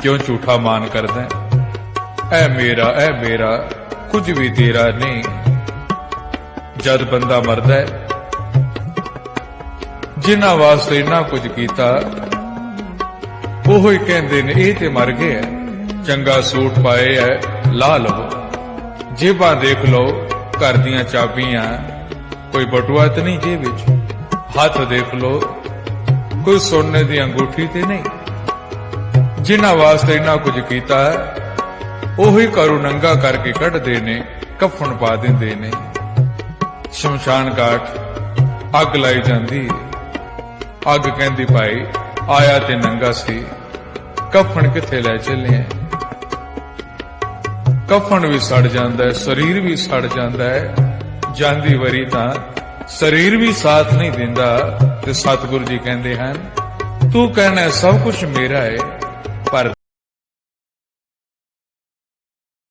ਕਿਉਂ ਝੂਠਾ ਮਾਨ ਕਰਦਾ ਹੈ? ਐ ਮੇਰਾ ਐ ਮੇਰਾ, ਕੁਝ ਵੀ ਤੇਰਾ ਨਹੀਂ। ਜਦ ਬੰਦਾ ਮਰਦਾ ਹੈ, ਜਿਨ੍ਹਾਂ ਵਾਸਤੇ ਇੰਨਾ ਕੁਝ ਕੀਤਾ, ਉਹੋ ਹੀ ਕਹਿੰਦੇ ਨੇ, ਇਹ ਤੇ ਮਰ ਗਏ ਐ ਚੰਗਾ ਸੂਟ ਪਾਏ ਐ ਲਾ ਲਵੋ ਜੇਬਾਂ ਦੇਖ ਲਓ, ਘਰ ਦੀਆਂ ਚਾਬੀਆਂ, ਕੋਈ ਬਟੂਆ ਤੇ ਨਹੀਂ ਜੇਬ ਵਿੱਚ। ਹੱਥ ਦੇਖ ਲਓ, ਕੋਈ ਸੋਨੇ ਦੀ ਅੰਗੂਠੀ ਤੇ ਨਹੀਂ। ਜਿਨ੍ਹਾਂ ਵਾਸਤੇ ਇੰਨਾ ਕੁਝ ਕੀਤਾ ਹੈ, ਉਹੀ ਘਰੋਂ ਨੰਗਾ ਕਰਕੇ ਕੱਢਦੇ ਨੇ, ਕਫਨ ਪਾ ਦਿੰਦੇ ਨੇ। ਸ਼ਮਸ਼ਾਨ ਘਾਟ, ਅੱਗ ਲਾਈ ਜਾਂਦੀ ਅੱਗ ਕਹਿੰਦੀ ਭਾਈ, ਆਇਆ ਤੇ ਨੰਗਾ ਸੀ। ਕਫਨ ਕਿੱਥੇ ਲੈ ਚੱਲੇ ਕਫਨ ਵੀ ਸੜ ਜਾਂਦਾ ਹੈ, ਸਰੀਰ ਵੀ ਸੜ ਜਾਂਦਾ ਹੈ। ਜਾਂਦੀ ਵਰੀ ਤਾਂ ਸਰੀਰ ਵੀ ਸਾਥ ਨਹੀਂ ਦਿੰਦਾ, ਤੇ ਸਤਿਗੁਰੂ ਜੀ ਕਹਿੰਦੇ ਹਨ, ਤੂੰ ਕਹਿਣਾ ਸਭ ਕੁਝ ਮੇਰਾ ਹੈ।